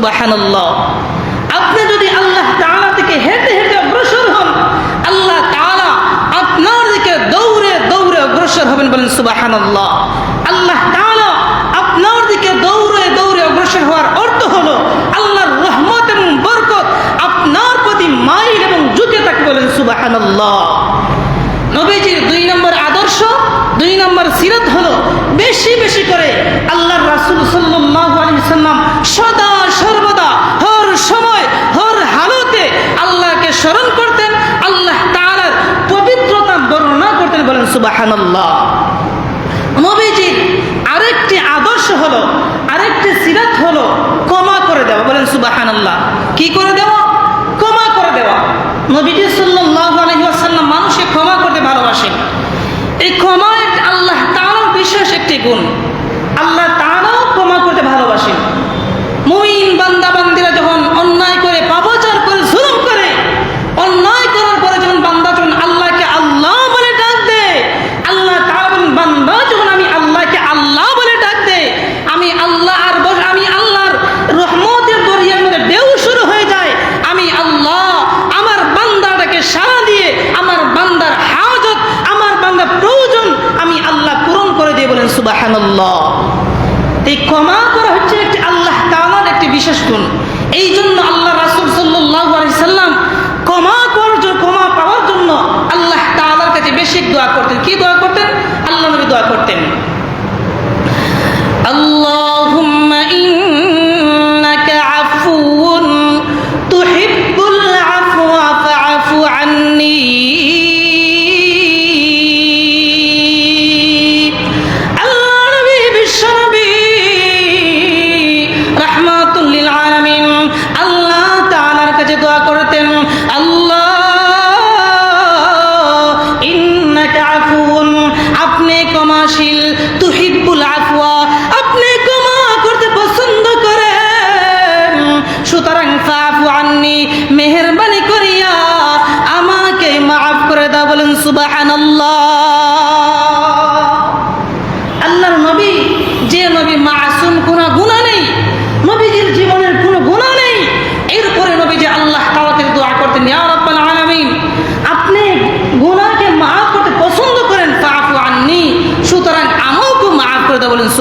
সুবাহান আপনি যদি আল্লাহ তালা থেকে হেঁটে হেঁটে অগ্রসর হন, আল্লাহ তালা আপনার দিকে দৌড়ে দৌড়ে অগ্রসর হবেন বলেন সুবাহান আল্লাহ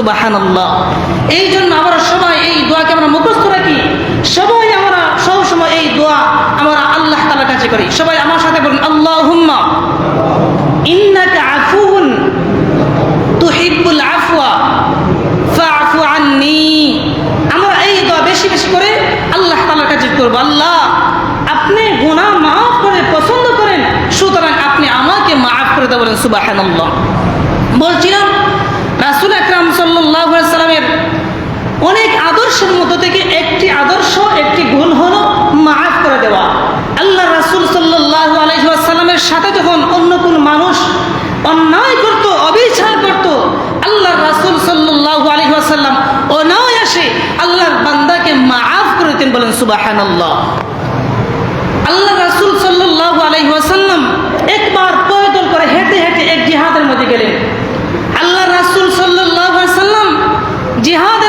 সুবাহান আল্লাহ এই জন্য আমরা সবাই এই দোয়াকে আমরা মুখস্থ রাখি। সবাই আমরা সব সময় এই দোয়া আমরা আল্লাহ তালার কাছে করি। সবাই আমার সাথে বলুন আল্লাহ হুম্মা ইন্নাকা আফুন তুহিব্বুল আফওয়া, ফাআফু আননি। আমরা এই দোয়া বেশি বেশি করে আল্লাহ তালার কাছে করব। আল্লাহ, আপনি গুণা মাফ করে পছন্দ করেন, সুতরাং আপনি আমাকে মাফ করে দেবেন সুবাহান আল্লাহ বলছিলাম অনেক আদর্শের মতো থেকে একটি আদর্শ, একটি গুণ হল মাফ করে দেওয়া। আল্লাহ রাসুল সাল্লাহ আলহিহাসাল্লামের সাথে যখন অন্য কোন মানুষ অন্যায় করত, অবিচার করত আল্লাহ রাসুল সাল্লু আলহিহাসাল্লাম অনায় আসে আল্লাহর বান্দাকে মাফ করে দিতেন বলেন সুবাহান আল্লাহ আল্লাহ রাসুল সাল্লু আলহিহাসাল্লাম একবার পয়দল করে হেঁটে হেঁটে এক জিহাদের মধ্যে গেলেন। আল্লাহ রাসুল সাল্লাহ সাল্লাম জিহাদের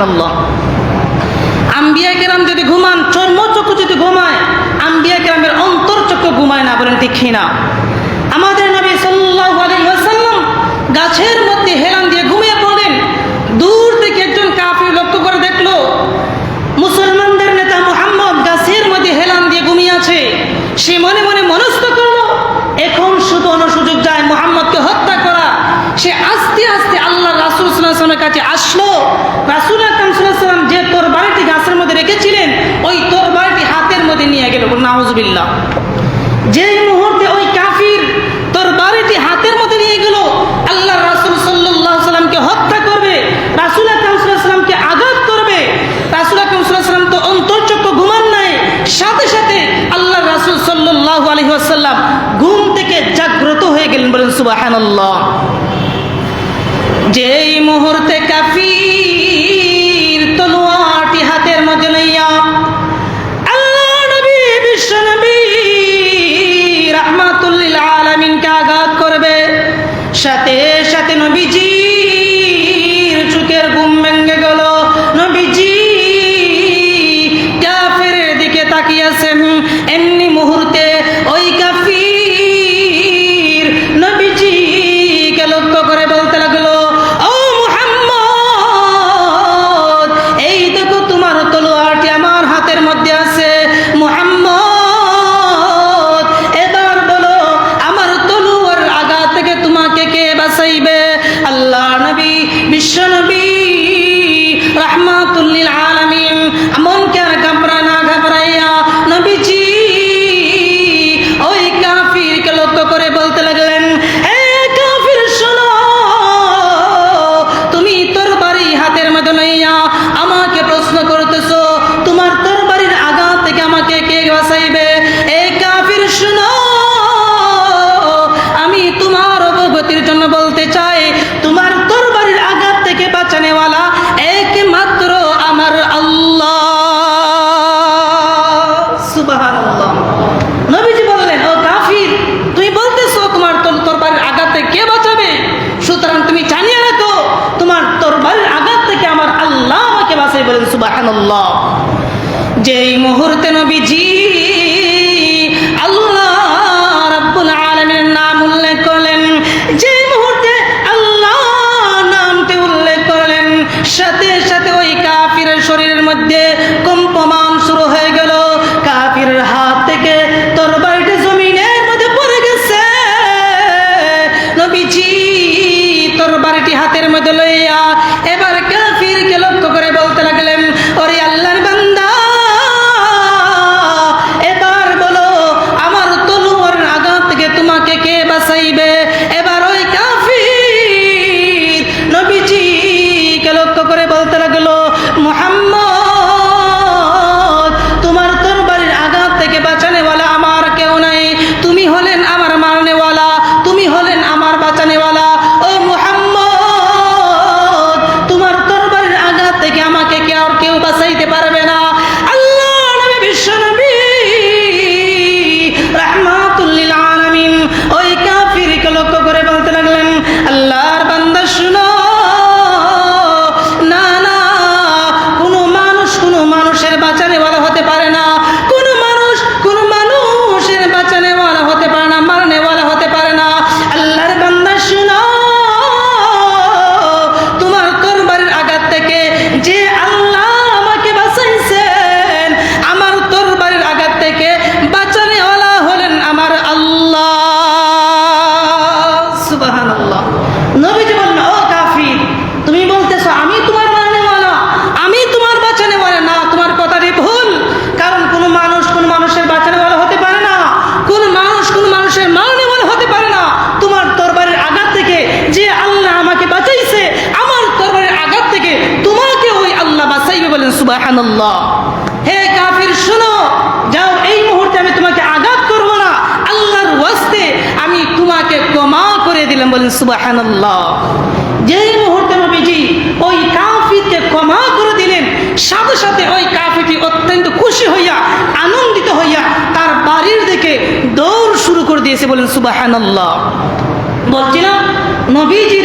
সুবহানাল্লাহ নাউজুবিল্লাহ। যেই মুহূর্তে ওই কাফির তোর বাড়িটি হাতের মধ্যে নিয়ে গেল আল্লাহ রাসুল সাল্লাহ সাল্লামকে হত্যা করবে, রাসুল আকরামকে আঘাত করবে, রাসুল আকরাম তো অন্তর্চক্ষু ঘুমান নাই, সাথে সাথে আল্লাহ রাসুল সাল্লাহ আলহিহাসাল্লাম ঘুম থেকে জাগ্রত হয়ে গেলেন, বলেন সুবাহান যেই মুহূর্তে কাফির তলোয়ারটি হাতের মধ্যে লইয়া যেই মুহূর্তে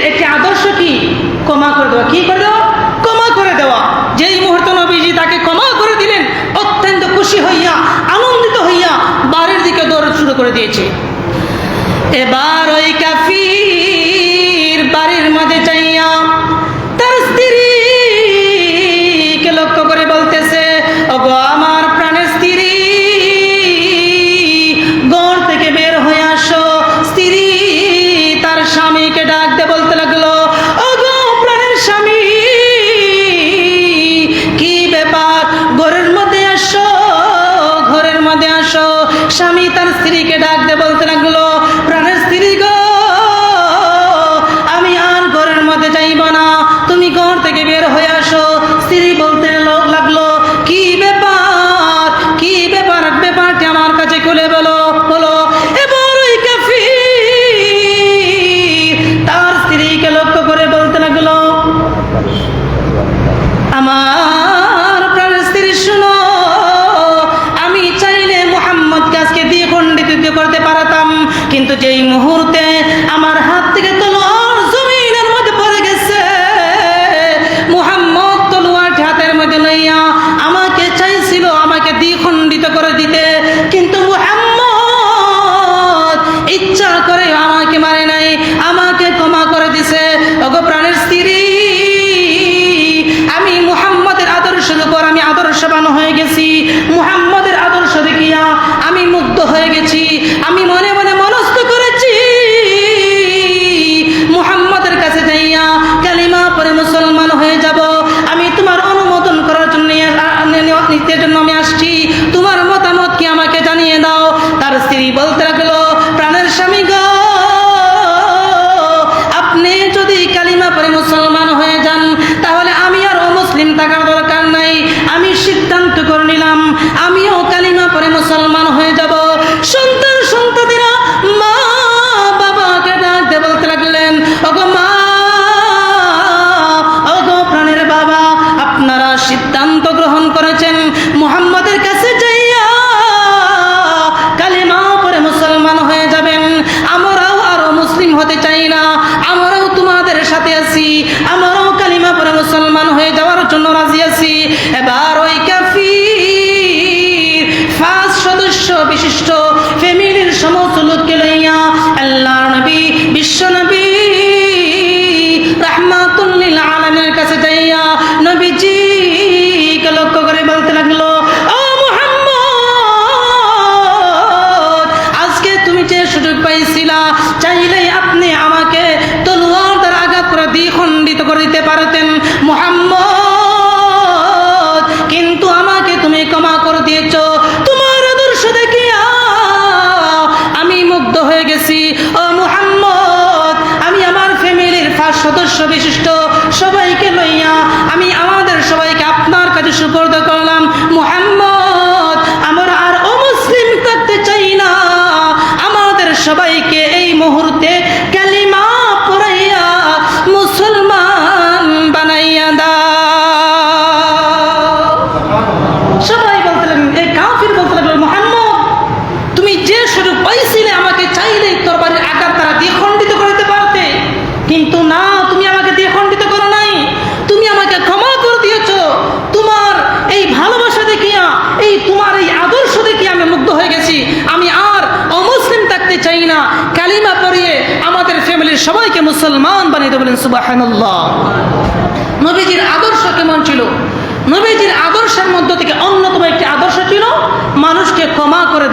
একটি আদর্শ কি? ক্ষমা করে দেওয়া। কি করে দেওয়া? ক্ষমা করে দেওয়া। যেই মুহূর্তে নবীজি তাকে ক্ষমা করে দিলেন, অত্যন্ত খুশি হইয়া, আনন্দিত হইয়া বাড়ির দিকে দৌড় শুরু করে দিয়েছে। এবার ওই কাফি আমাদের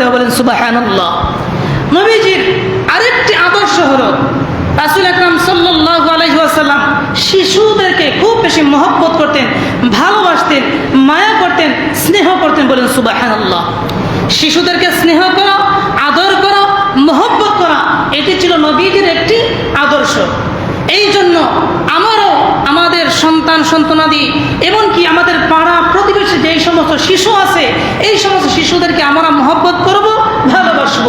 দেওয়া বলেন সুবাহান্লাহ আরেকটি আদর্শ হলো শিশুদেরকে খুব বেশি মহব্বত করতেন, ভালোবাসতেন, মায়া করতেন, স্নেহ করতেন বলেন সুবাহান্লাহ শিশুদেরকে স্নেহ করা, আদর করা, মহব্বত করা, এটি ছিল নবীজির একটি আদর্শ। এই জন্য আমারও আমাদের সন্তান, সন্তানাদি, এমনকি আমাদের পাড়া প্রতিবেশী যেই সমস্ত শিশু আছে, এই সমস্ত শিশুদেরকে আমরা মহব্বত করব, ভালোবাসব।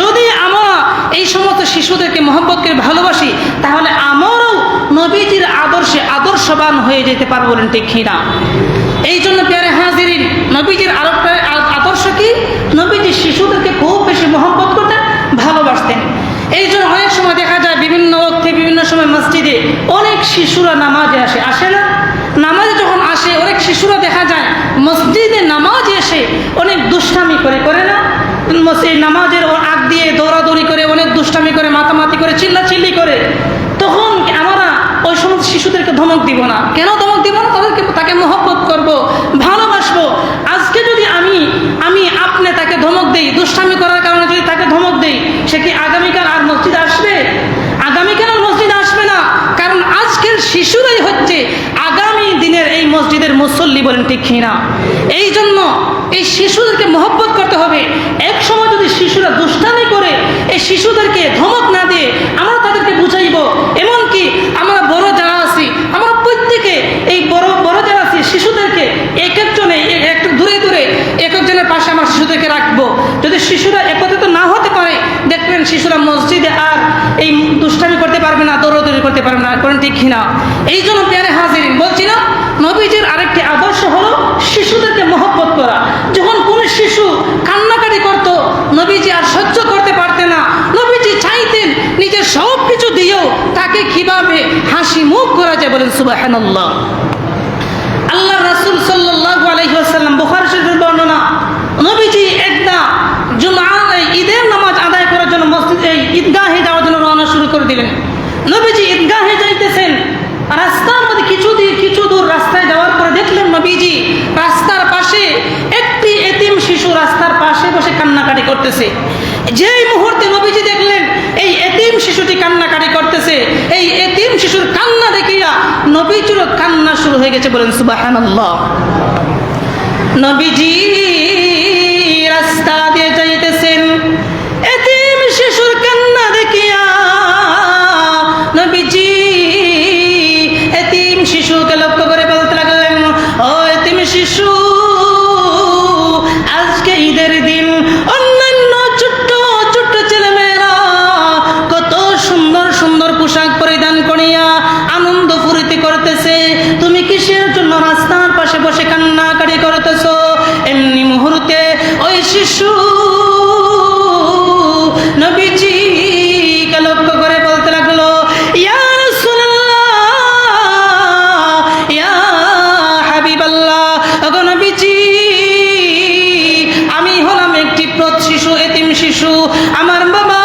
যদি আমরা এই সমস্ত শিশুদেরকে মহব্বত করে ভালোবাসি, তাহলে আমারও নবীজির আদর্শে আদর্শবান হয়ে যেতে পারব বলেন ঠিক না? এই জন্য পেয়ারে হাজিরিন নবীজির আরেকটা আদর্শ কি নবীজি শিশুদেরকে খুব বেশি মহব্বত করতেন ভালোবাসতেন এই জন্য অনেক সময় দেখা যায় বিভিন্ন অর্থে বিভিন্ন সময় মসজিদে অনেক শিশুরা নামাজে আসে আসে না? নামাজে যখন আসে, অনেক শিশুরা দেখা যায় মসজিদে নামাজে এসে অনেক দুষ্টামি করে করে না? সেই নামাজের আগ দিয়ে দৌড়াদৌড়ি করে, অনেক দুষ্টামি করে, মাতামাতি করে, চিল্লাচিল্লি করে। তখন আমরা ওই সমস্ত শিশুদেরকে ধমক দিব না? কেন ধমক দিব না? তাদেরকে, তাকে মহব্বত করব, ভালোবাসবো। আজকে যদি আমি আমি আপনি তাকে ধমক দিই, দুষ্টামি করার কারণে যদি তাকে ধমক দেই সে কি আগামীকাল আর মসজিদ আসবে আগামীকাল আর মসজিদ আসবে না কারণ শিশুরাই হচ্ছে আগামী দিনের এই মসজিদের মুসল্লি বলেন ঠিক না এই জন্য এই শিশুদেরকে মহব্বত করতে হবে। এক সময় যদি শিশুরা দুষ্টামি করে, এই শিশুদেরকে ধমক না দিয়ে আমরা তাদেরকে বুঝাইব, এমনকি আমরা বড় যারা আছি, আমরা প্রত্যেকে এই বড় বড় যারা আছি, শিশুদেরকে এক একজনে একটু দূরে দূরে, এক একজনের পাশে আমার শিশুদেরকে রাখব। যদি শিশুরা একত্রিত না হতে পারে, দেখবেন শিশুরা মসজিদে করতে পারবে না করেন ঠিক না এই জন্য পেয়ারে হাজির বলছি না নবীজির আরেকটি আদর্শ হলো শিশুদেরকে মহব্বত করা। যখন কোনো শিশু কান্নাকাটি করত, নবীজি আর সহ্য করতে পারতে না। নবীজি চাইতেন নিজের সব কিছু দিয়েও তাকে কীভাবে হাসি মুখ করা যায় বলেন সুবাহান্লাহ আল্লাহ রাসুল সাল্লাহ আলহিহাসাল্লাম বুখার শরীফের বর্ণনা, নবীজি একদা জুমা ঈদের নামাজ আদায় করার জন্য মসজিদ এই ঈদগাহে যাওয়ার জন্য রওনা শুরু করে দিলেন। নবীজি ঈদগাহে যাইতেছেন। রাস্তার মধ্যে কিছু কিছু দূর রাস্তায় যাওয়ার পরে দেখলেন নবীজি রাস্তার পাশে একটি এতিম শিশু রাস্তার পাশে বসে কান্নাকাটি করতেছে। যেই মুহূর্তে নবীজি দেখলেন এই এতিম শিশুটি কান্নাকাটি করতেছে, এই এতিম শিশুর কান্না দেখিয়া নবীজিরও কান্না শুরু হয়ে গেছে, বলেন, সুবাহানাল্লাহ। নবীজি রাস্তা আমার বাবা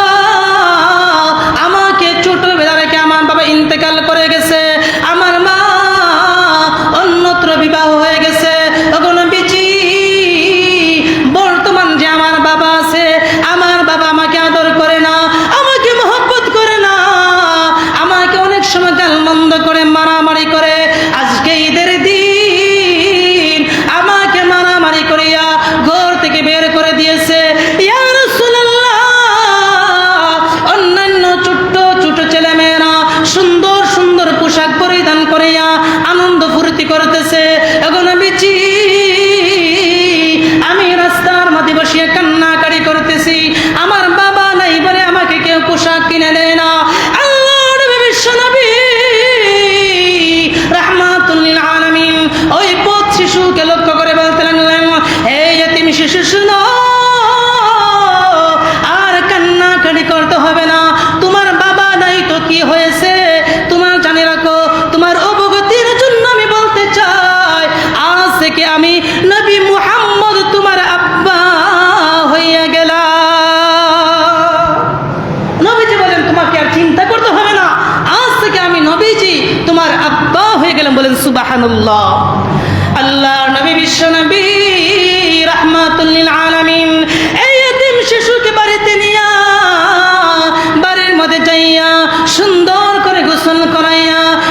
সুন্দর করে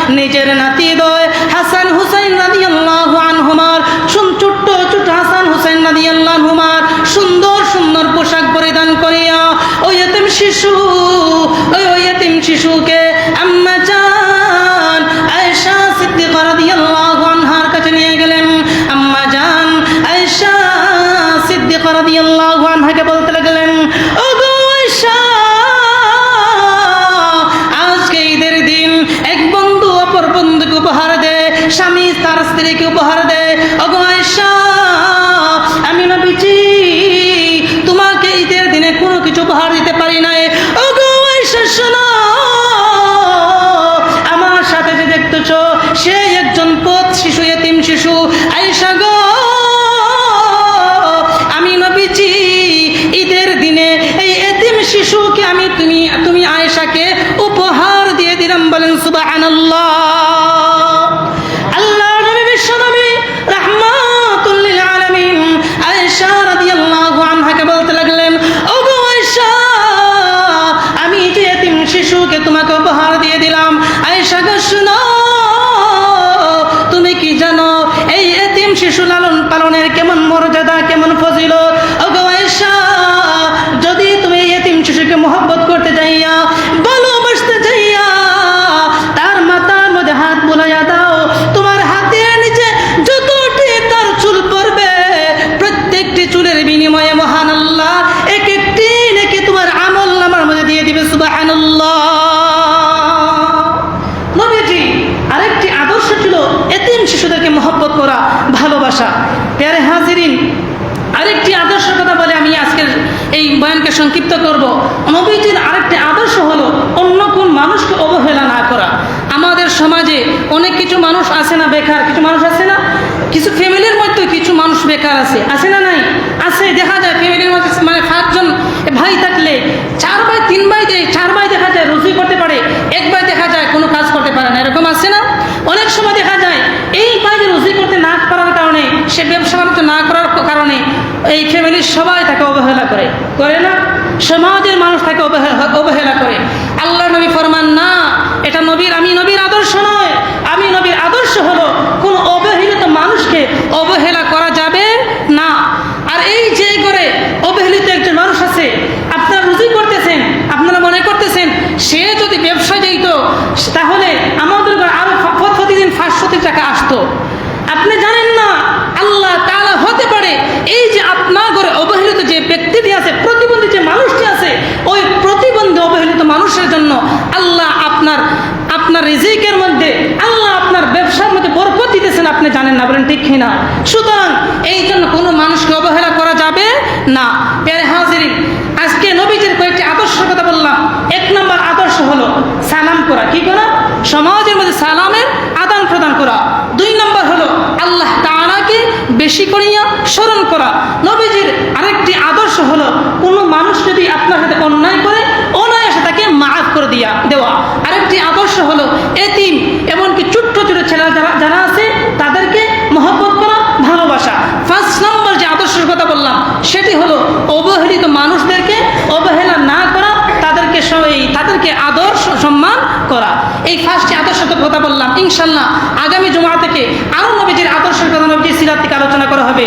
নিজের নাতি দয় হাসান হুসাইন রাদিয়াল্লাহু আনহুমার ছোট্ট হাসান হুসাইন রাদিয়াল্লাহু আনহুমার সুন্দর সুন্দর পোশাক পরিধান করিয়া, ওই শিশু, ওই ওই শিশুকে উপহার দেয় আয়েশা, আমি নবীজি, তোমাকে ঈদের দিনে কোনো কিছু উপহার দিতে পারি নাই। আয়েশা, শোনো, আমার সাথে যে দেখতেছ, সে একজন পথ শিশু, এতিম শিশু। আয়েশা গো, আমি নবীজি, ঈদের দিনে এই এতিম শিশুকে আমি, তুমি তুমি আয়েশাকে উপহার দিয়ে দিলাম বলেন সুবহানাল্লাহ। আল্লাহ সংক্ষিপ্ত করব। নবীজির আরেকটি আদর্শ হলো অন্য কোন মানুষকে অবহেলা না করা। আমাদের সমাজে অনেক কিছু মানুষ আছে না বেকার? কিছু মানুষ আছে না? কিছু ফ্যামিলির মধ্যে কিছু মানুষ বেকার আছে। আছে না নাই? আছে, দেখা যায় ফ্যামিলির মধ্যে মানে পাঁচজন ভাই থাকলে চার ভাই, তিন ভাই দেয় চার ভাই দেখা যায় রুজি করতে পারে, এক ভাই দেখা যায় কোনো কাজ করতে পারে না, এরকম আছে না? অনেক সময় দেখা যায় এই ভাই যে রুজি করতে না পারার কারণে, সে ব্যবসা বাণিজ্য না করার কারণে এই ফ্যামিলির সবাই তাকে অবহেলা করে। করে না? সমাজের মানুষ তাকে অবহেলা করে। আল্লাহ নবী ফরমান, না, এটা নবীর, আমি নবীর আদর্শ নয়। আমি নবীর আদর্শ হলো কোনো অবহেলিত মানুষকে অবহেলা করা যাবে না। আর এই যে করে অবহেলিত একজন মানুষ আছে, আপনারা রুজি করতেছেন, আপনারা মনে করতেছেন, সে যদি ব্যবসা যেত তাহলে আমাদের ঘরে আরও ফ- প্রতিদিন পাঁচশো টাকা আসতো আপনি জানেন না আল্লাহ তাআলা হতে পারে এই যে আপনার ঘরে অবহেলিত যে ব্যক্তিটি আছে প্রতিবন্ধী যে মানুষটি আছে ওই প্রতিবন্ধী অবহেলিত মানুষের জন্য আল্লাহ আপনার আপনার রিজিকের মধ্যে আল্লাহ আপনার ব্যবসার মধ্যে বরকত দিতেছেন, আপনি জানেন না, বলেন ঠিক কিনা? সুতরাং এই জন্য কোনো মানুষকে অবহেলা করা যাবে না। পেরে হাজিরিন, আজকে নবীজির কয়েকটি আদর্শের কথা বললাম। এক নম্বর আদর্শ হলো সালাম করা। কি করা? সমাজের মধ্যে সালামের আদান প্রদান করা। দুই নম্বর হলো আল্লাহ তাআলাকে বেশি করিয়া স্মরণ করা। নবীজির আরেকটি আদর্শ হলো তাদেরকে আদর্শ সম্মান করা। এই ফার্স্টে আদর্শের কথা বললাম। ইনশাল্লাহ আগামী জমা থেকে আরও নবীজির আদর্শের কথা নবীজির সিরাত থেকে আলোচনা করা হবে।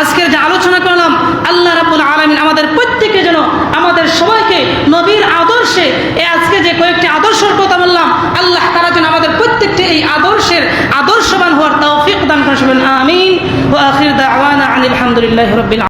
আজকের যে আলোচনা করলাম, আল্লাহ রাবুল আলমিন আমাদের প্রত্যেকে যেন আমাদের সবাইকে নবীর আদর্শে, এই আজকে যে কয়েকটি আদর্শের কথা বললাম, আল্লাহ তারা যেন আমাদের প্রত্যেকটি এই আদর্শের আদর্শবান হওয়ার তৌফিক দান করে আমিন। ওয়া আখির দাওয়ানা আনিল হামদুলিল্লাহি রাব্বিল